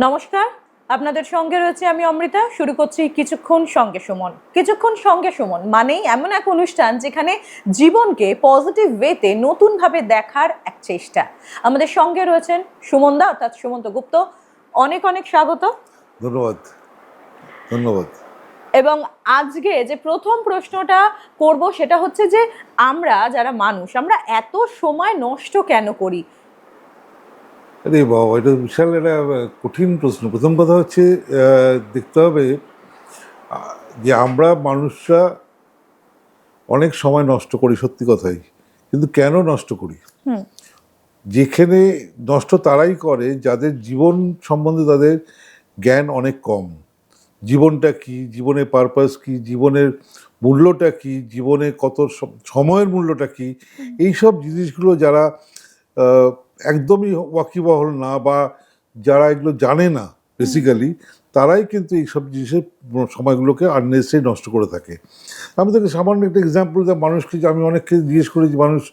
নমস্কার আপনাদের সঙ্গে রয়েছে আমি অমৃতা শুরু করছি কিছুক্ষণ সঙ্গে সুমন। কিছুক্ষণ সঙ্গে সুমন মানেই এমন এক অনুষ্ঠান যেখানে জীবনকে পজিটিভ ওয়েতে নতুনভাবে দেখার এক চেষ্টা। আমাদের সঙ্গে রয়েছেন সুমনদা অর্থাৎ সুমন্ত গুপ্ত। অনেক অনেক স্বাগত। ধন্যবাদ। ধন্যবাদ। এবং আজকে যে প্রথম প্রশ্নটা করব সেটা হচ্ছে যে আমরা যারা মানুষ আমরা এত সময় নষ্ট কেন করি? আরে বাবা এটা বিশাল একটা কঠিন প্রশ্ন। প্রথম কথা হচ্ছে দেখতে হবে যে আমরা মানুষরা অনেক সময় নষ্ট করি সত্যি কথাই কিন্তু কেন নষ্ট করি? যেখানে নষ্ট তারাই করে যাদের জীবন সম্বন্ধে তাদের জ্ঞান অনেক কম। জীবনটা কি জীবনের পারপাস কি জীবনের মূল্যটা কি জীবনে কত সময়ের মূল্যটা কি এইসব জিনিসগুলো যারা একদমই ওয়াকিবহল না বা যারা এগুলো জানে না বেসিক্যালি তারাই কিন্তু এইসব জিনিসের সময়গুলোকে আননেসেসারি নষ্ট করে থাকে। আমি তোকে সামান্য একটা এক্সাম্পল দেয় মানুষকে যে আমি অনেককে জিজ্ঞেস করি যে মানুষ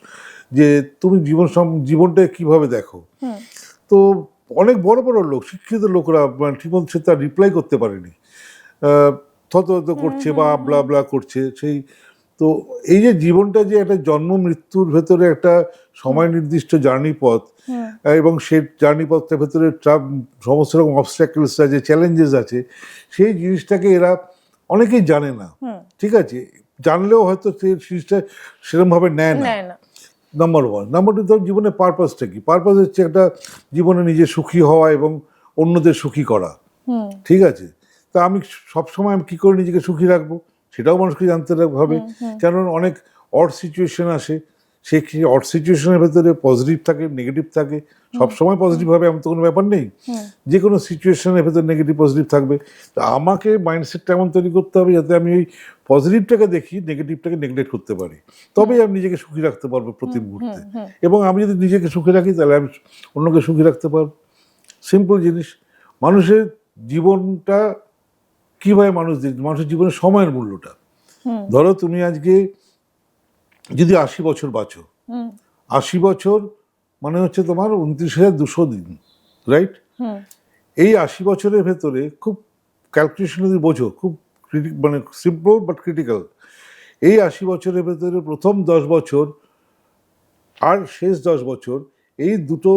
যে তুমি জীবন সম- জীবনটাকে কীভাবে দেখো? তো অনেক বড় বড় লোক শিক্ষিত লোকরা মানে ঠিকমতো সে তার রিপ্লাই করতে পারেনি। থত থত করছে বা ব্লা ব্লা করছে সেই তো এই যে জীবনটা যে একটা জন্ম মৃত্যুর ভেতরে একটা সময় নির্দিষ্ট জার্নি পথ এবং সেই জার্নি পথটার ভেতরে ট্রাপ সমস্ত রকম অবস্ট্যাকেলস আছে চ্যালেঞ্জেস আছে সেই জিনিসটাকে এরা অনেকেই জানে না। ঠিক আছে? জানলেও হয়তো সেই জিনিসটা সেরকমভাবে নেয় না। নেয় না। নাম্বার ওয়ান নাম্বার টু ধর জীবনের পারপাসটা কি? পারপাস হচ্ছে একটা জীবনে নিজে সুখী হওয়া এবং অন্যদের সুখী করা। ঠিক আছে? তা আমি সবসময় আমি কী করে নিজেকে সুখী রাখব? সেটাও মানুষকে জানতে হবে কারণ অনেক অড সিচুয়েশন আসে সে কি অড সিচুয়েশনের ভেতরে পজিটিভ থাকে নেগেটিভ থাকে? সবসময় পজিটিভ হবে এমন তো কোনো ব্যাপার নেই। যে কোনো সিচুয়েশনের ভেতরে নেগেটিভ পজিটিভ থাকবে। তা আমাকে মাইন্ডসেটটা এমন তৈরি করতে হবে যাতে আমি ওই পজিটিভটাকে দেখি নেগেটিভটাকে নেগলেক্ট করতে পারি। তবেই আমি নিজেকে সুখী রাখতে পারব প্রতি মুহূর্তে। এবং আমি যদি নিজেকে সুখী রাখি তাহলে আমি অন্যকে সুখী রাখতে পারব। সিম্পল জিনিস। মানুষের জীবনটা কীভাবে মানুষ মানুষের জীবনের সময়ের মূল্যটা? ধরো তুমি আজকে যদি আশি বছর বাঁচো আশি বছর মানে হচ্ছে তোমার উনত্রিশ হাজার দুশো দিন রাইট এই আশি বছরের ভেতরে খুব ক্যালকুলেশন যদি বোঝো খুব মানে সিম্পল বাট ক্রিটিক্যাল এই আশি বছরের ভেতরে প্রথম দশ বছর আর শেষ দশ বছর এই দুটো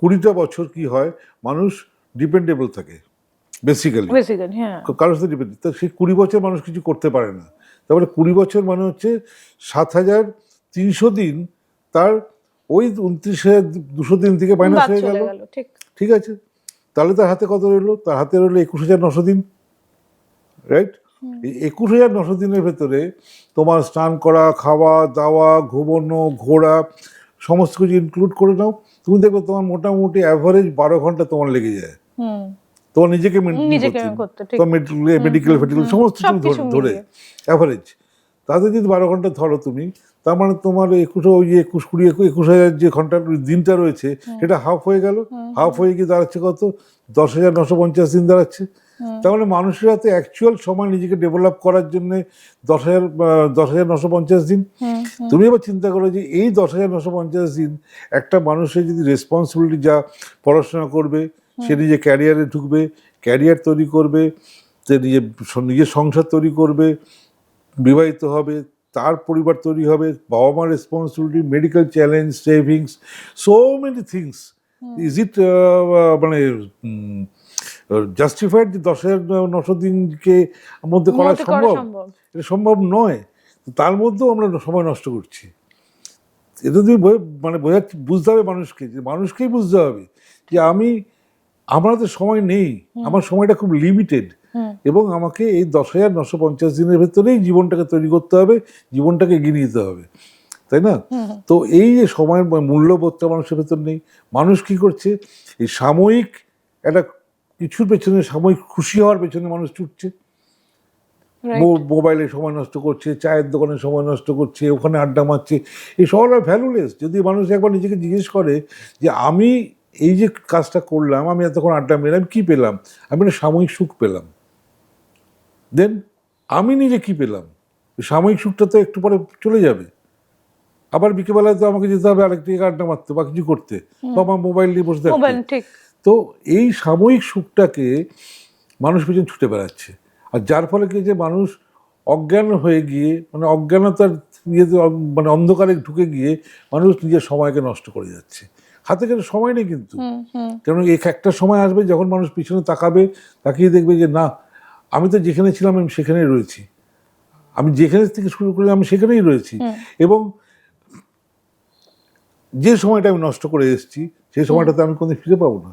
কুড়িটা বছর কি হয়? মানুষ ডিপেন্ডেবল থাকে। বেসিক্যালি বেসিক্যালি হ্যাঁ। কারোর সাথে ডিপেন্ড তো সেই কুড়ি বছর মানুষ কিছু করতে পারে না। তারপরে কুড়ি বছর মানে হচ্ছে সাত হাজার তিনশো দিন তার ওই উনত্রিশ হাজার দুশো দিন থেকে মাইনাস হয়ে গেল। ঠিক। আছে? তাহলে তার হাতে কত রইল? তার হাতে রইল একুশ হাজার নশো দিন রাইট এই একুশ হাজার নশো দিনের ভেতরে তোমার স্নান করা খাওয়া দাওয়া ঘুমোনো ঘোরা সমস্ত কিছু ইনক্লুড করে নাও। তুমি দেখবে তোমার মোটামুটি অ্যাভারেজ বারো ঘণ্টা তোমার লেগে যায়। তোমার নিজেকে মেডিকেল ফেডিকেল সমস্ত কিছু ধরে- অ্যাভারেজ তাতে যদি বারো ঘণ্টা ধরো তুমি তার মানে তোমার একুশ ওই যে একুশ কুড়ি একুশ হাজার যে ঘণ্টার দিনটা রয়েছে সেটা হাফ হয়ে গেল। হাফ হয়ে গিয়ে দাঁড়াচ্ছে কত? দশ হাজার নশো পঞ্চাশ দিন দাঁড়াচ্ছে। তার মানে মানুষের হাতে অ্যাকচুয়াল সময় নিজেকে ডেভেলপ করার জন্য দশ হাজার দশ হাজার নশো পঞ্চাশ দিন। তুমি এবার চিন্তা করো যে এই দশ হাজার নশো পঞ্চাশ দিন একটা মানুষের যদি রেসপন্সিবিলিটি যা পড়াশোনা করবে সে নিজে ক্যারিয়ারে ঢুকবে ক্যারিয়ার তৈরি করবে সে নিজে নিজের সংসার তৈরি করবে বিবাহিত হবে তার পরিবার তৈরি হবে বাবা মার responsibility medical challenge savings so many things is it মানে জাস্টিফাইড যে দশ হাজার নশো দিনকে মধ্যে করা সম্ভব? এটা সম্ভব নয়। তার মধ্যেও আমরা সময় নষ্ট করছি। এটা তুমি বোঝা- মানে বোঝাচ্ছি বুঝতে হবে মানুষকে যে মানুষকেই বুঝতে হবে যে আমি আমার তো সময় নেই। আমার সময়টা খুব লিমিটেড এবং আমাকে এই দশ হাজার নশো পঞ্চাশ দিনের ভেতরেই জীবনটাকে তৈরি করতে হবে জীবনটাকে এগিয়ে নিয়ে যেতে হবে। তাই না? তো এই যে সময়ের মূল্যবোধটা মানুষের ভেতর নেই। মানুষ কি করছে? এই সাময়িক একটা কিছুর পেছনে সাময়িক খুশি হওয়ার পেছনে মানুষ ছুটছে। মোবাইলে সময় নষ্ট করছে চায়ের দোকানে সময় নষ্ট করছে ওখানে আড্ডা মারছে। এই সব ভ্যালুলেস যদি মানুষ একবার নিজেকে জিজ্ঞেস করে যে আমি এই যে কাজটা করলাম আমি এতক্ষণ আড্ডা মেলাম কি পেলাম? আমি একটা সাময়িক সুখ পেলাম। দেন আমি নিজে কি পেলাম? সাময়িক সুখটা তো একটু পরে চলে যাবে। আবার বিকেলবেলায় তো আমাকে যেতে হবে আরেকটি আড্ডা মারতে বা কিছু করতে। বা আমার মোবাইল নিয়ে বসে থাকতে। তো এই সাময়িক সুখটাকে মানুষ পেছন ছুটে বেড়াচ্ছে। আর যার ফলে কি যে মানুষ অজ্ঞান হয়ে গিয়ে মানে অজ্ঞানতার অ- মানে অন্ধকারে ঢুকে গিয়ে মানুষ নিজের সময়কে নষ্ট করে যাচ্ছে। হাতে কাছে সময় নেই কিন্তু। কারণ এক একটা সময় আসবে যখন মানুষ পিছনে তাকাবে তাকিয়ে দেখবে যে না আমি তো যেখানে ছিলাম আমি সেখানেই রয়েছি। আমি যেখানে থেকে শুরু করলাম আমি সেখানেই রয়েছি। এবং যে সময়টা আমি নষ্ট করে এসেছি সেই সময়টাতে আমি কোনো ফিরে পাবো না।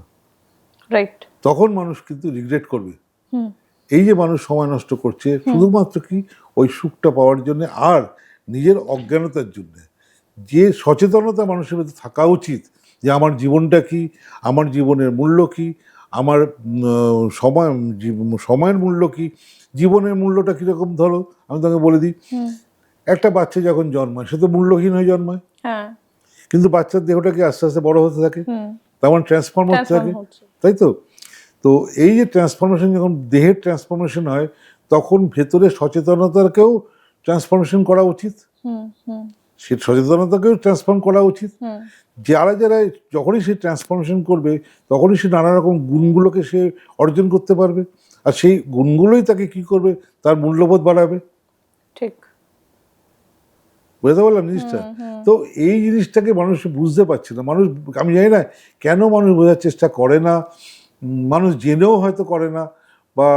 রাইট তখন মানুষ কিন্তু রিগ্রেট করবে। এই যে মানুষ সময় নষ্ট করছে শুধুমাত্র কি? ওই সুখটা পাওয়ার জন্য আর নিজের অজ্ঞানতার জন্য। যে সচেতনতা মানুষের মধ্যে থাকা উচিত যে আমার জীবনটা কি? আমার জীবনের মূল্য কি? আমার সময় সময়ের মূল্য কি? জীবনের মূল্যটা কীরকম ধরো? আমি তোমাকে বলে দিই। একটা বাচ্চা যখন জন্মায় সে তো মূল্যহীন হয়ে জন্মায়। হ্যাঁ। কিন্তু বাচ্চার দেহটাকে আস্তে আস্তে বড় হতে থাকে। তেমন ট্রান্সফর্ম হতে থাকে। তাই তো? তো এই যে ট্রান্সফরমেশন যখন দেহের ট্রান্সফরমেশন হয় তখন ভেতরে সচেতনতাকেও ট্রান্সফরমেশন করা উচিত। হুম হুম। সে সচেতনতাকেও ট্রান্সফর্ম করা উচিত। যারা যারা যখনই সে ট্রান্সফরমেশন করবে তখনই সে নানা রকম গুণগুলোকে সে অর্জন করতে পারবে। আর সেই গুণগুলোই তাকে কি করবে? তার মূল্যবোধ বাড়াবে। ঠিক। বুঝতে পারলাম জিনিসটা? তো এই জিনিসটাকে মানুষ বুঝতে পারছে না। মানুষ আমি জানি না কেন মানুষ বোঝার চেষ্টা করে না। মানুষ জেনেও হয়তো করে না বা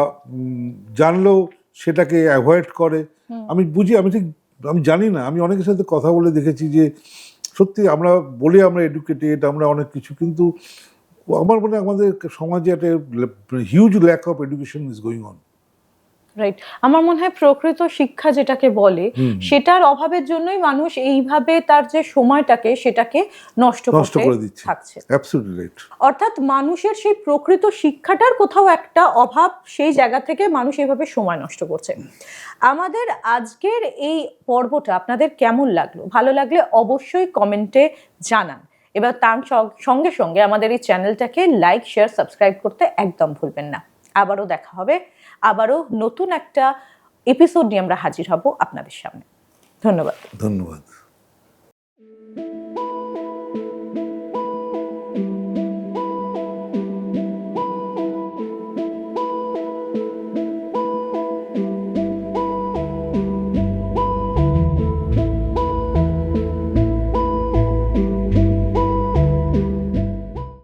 জানলেও সেটাকে অ্যাভয়েড করে। আমি বুঝি আমি ঠিক আমি জানি না, আমি অনেকের সাথে কথা বলে দেখেছি যে সত্যি আমরা বলি আমরা এডুকেটেড আমরা অনেক কিছু, কিন্তু আমার মনে আমাদের সমাজে একটা huge lack of education is going on right আমার মনে হয় প্রকৃত শিক্ষা যেটাকে বলে সেটার অভাবের জন্যই মানুষ এইভাবে তার যে সময়টাকে সেটাকে নষ্ট নষ্ট করে দিচ্ছে। থাকছে। অর্থাৎ মানুষের সেই প্রকৃত শিক্ষাটার কোথাও একটা অভাব সেই জায়গা থেকে মানুষ এইভাবে সময় নষ্ট করছে। আমাদের আজকের এই পর্বটা আপনাদের কেমন লাগল? ভালো লাগলে অবশ্যই কমেন্টে জানান। এবার তার সঙ্গে সঙ্গে আমাদের এই চ্যানেলটাকে লাইক শেয়ার সাবস্ক্রাইব করতে একদম ভুলবেন না। আবারও দেখা হবে। আবারও নতুন একটা এপিসোড নিয়ে আমরা হাজির হব আপনাদের সামনে। ধন্যবাদ। ধন্যবাদ।